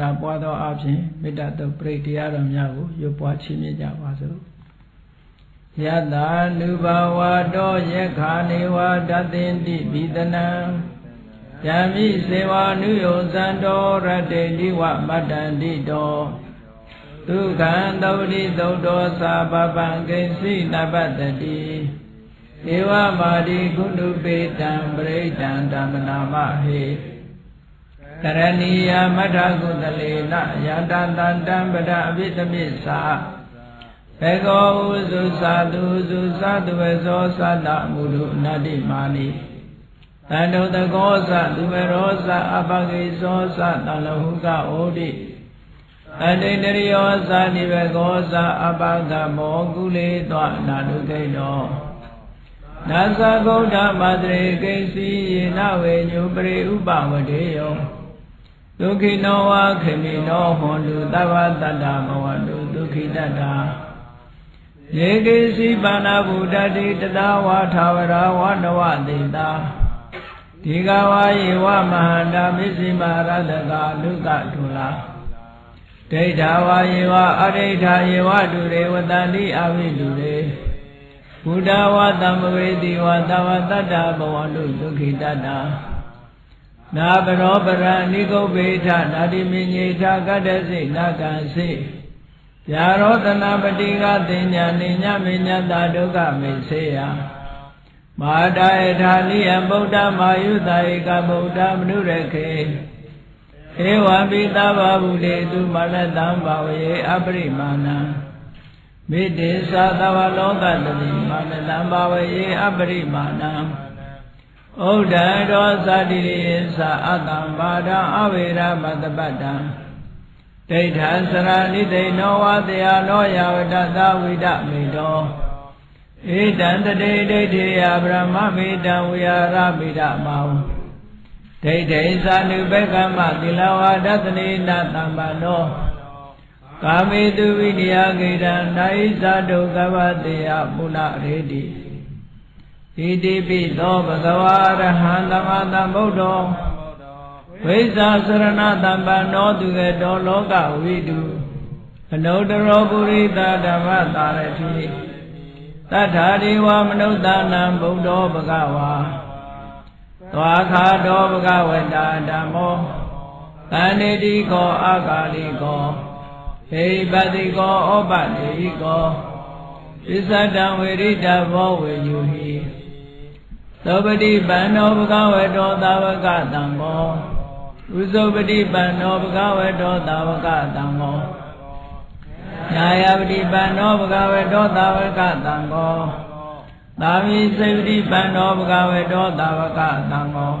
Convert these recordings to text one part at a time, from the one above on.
နာပွားသောအဖြစ်မေတ္တာတုပရိတ်တရားတော်များကိုရွပွားချီးမြှင့်ကြပါစို့ယတာနုဘဝတောယက္ခာနေဝတသင်တိဘိဒနံယမိစေဝနုယောဇံတောရတ္တေတိဝမတ္တန္တိတောဒုက္ခံသုတိသုတ်တောသာပပံကိဉ္စီနပတ္တိဧဝမာတိကုတုပေတံပရိဒံဓမ္မနာမဟေ ကရဏီယမထကုသလေနယတတန္တံပဒအဘိသမစ္စာဘေကောဥစုသာတုစုသာတုဝေဇောသတ္တမုဒုအနတ္တိမာနိတန္တုတကောသသူဝရောသအပဂိဇောသတလဟုကဩတိအတိတရိယောသနိဘေကောသအပကမောကုလေသောနာနုကိတောနာသဂௌဓမတရေကိစီယေနဝေညုပရိဥပဝတေယော ဒုက္ခိနောဝခေမိနောဟွန်တုသဗ္ဗတတ္တမဝတုဒုက္ခိတတ္တာယေကိစီပါဏဗုဒ္ဓတိတတဝါထာဝရဝနဝတိတာဒီကဝါယေဝမဟာန္တာမစ္စိမာရတကလူကထုလာဒိဋ္ဌာဝါယေဝအရိဋ္ဌာယေဝတုရေဝတန္တိအဝိတုရေဘုဒ္ဓဝါသမဝေတိဝသဝတတ္တဘဝတုဒုက္ခိတတ္တာ နာပရောပရဏိကုဗ္ဗေထနာတိမညေထကတ္တစိနာကံစိယာရောတနာပတိကတင်ညာနိညမေညတာဒုက္ခမေစေယမာတာယထာလိယဗုဒ္ဓမာယုတာဧကဗုဒ္ဓမနုရခေဧဝံပိသဗ္ဗဗုဒေသူမနတံဘာဝယေအပရိမာဏံမေတ္တေသသဝလောကတတိမာနတံဘာဝယေအပရိမာဏံ ဩဒ္ဓတောသတိရိယသအတံဘာဒံအဝေရမတပတ္တံဒိဋ္ဌံစရဏိတိနောဝတယနောယဝတသဝိဒမေတောဧတံတတေဒိဋ္ဌိယဗြဟ္မမေတံဝိဟာရမိဒမောဒိဋ္ဌိသာနုဘကမသီလဝါဒသနေနတမ္ပနောကာမေတုဝိနယဂေတံနိုင်ဇာတုကဗတေယပုဏ္ဏရေတိ ဣတိပိသောဘဂဝါရဟံသမသမ္ဗုဒ္ဓောဝိဇာစရဏတမ္ပနောသူကတောလောကဝိတုအနုတ္တရောပုရိသဓမ္မတာရတိတထာဒီဝမနုဿာနံဗုဒ္ဓောဘဂဝါသွားခါတော်ဘဂဝတာဓမ္မောတဏ္ဍိတိကောအာဂါလိကောဟိပတိကောဩပတိကောပစ္စတံဝေရိတဘောဝေယူဟိ သောပတိပန္နောဘဂဝတောသာဝကတံမောဥဇောပတိပန္နောဘဂဝတောသာဝကတံမောညာယပတိပန္နောဘဂဝတောသာဝကတံမောသာဝိစေပတိပန္နောဘဂဝတောသာဝကတံမော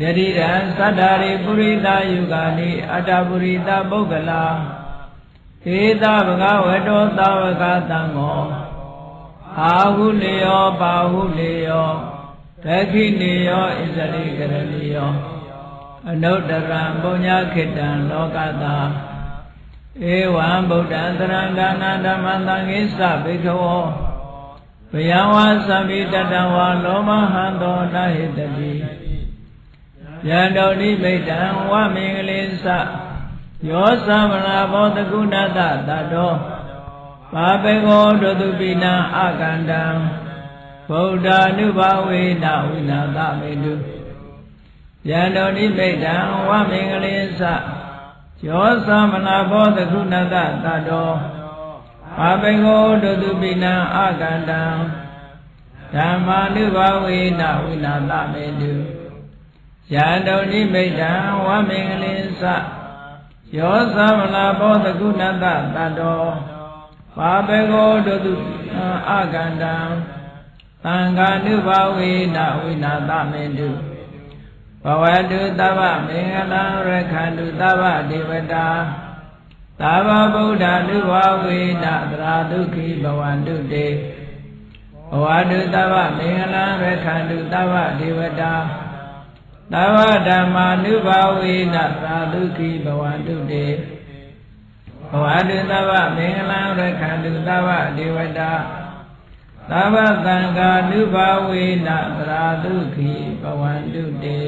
ယတိရံသတ္တာရိပုရိသယုဂာနိအတ္တပုရိသပုဂ္ဂလာဧသဘဂဝတောသာဝကတံမော အာဟုလေယောပါဟုလေယောဒခိနေယောဣဇရိကရဏီယောအနုတ္တရံပုညခိတံလောကတာဧဝံဗုဒ္ဓံတရံဒါနဓမ္မသံဃိသဗိခဝောဘယံဝါသဗ္ဗိတတံဝါလောမဟံသောနာဟိတတိယံတောနိမိတံဝမင်္ဂလိသယောသမနာဘောတကုဏတတတော ပါပေကောဒုတုပိနံအကန္တံဗုဒ္ဓ ानु ဘာဝေနဝိနာသမေတုယံတောနိမိတံဝမင်္ဂလိသယောသမနာဘောတကုဏတတတောပါပေကောဒုတုပိနံအကန္တံဓမ္မာနုဘာဝေနဝိနာသမေတုယံတုန်နိမိတံဝမင်္ဂလိသယောသမလာဘောတကုဏတတတော ပါပေကောတုတုအကန္တံသံဃာနုဘဝေနဝိနာသမေတုဘဝတုသဗ္ဗမင်္ဂလံရခန္တုသဗ္ဗဒေဝတာသဗ္ဗဗုဒ္ဓ ानु ဘဝေနသရာဒုက္ခိဘဝန္တုတေဘဝတုသဗ္ဗမင်္ဂလံရခန္တုသဗ္ဗဒေဝတာသဗ္ဗဓမ္မာနုဘာဝေနသာဒုက္ခိဘဝန္တုတေ ဘဝတုသဗ္ဗမင်္ဂလံရခန္တုသဗ္ဗဒေဝတာသဗ္ဗသံဃာနုဘာဝေနသရာဒုက္ခိဘဝန္တုတေ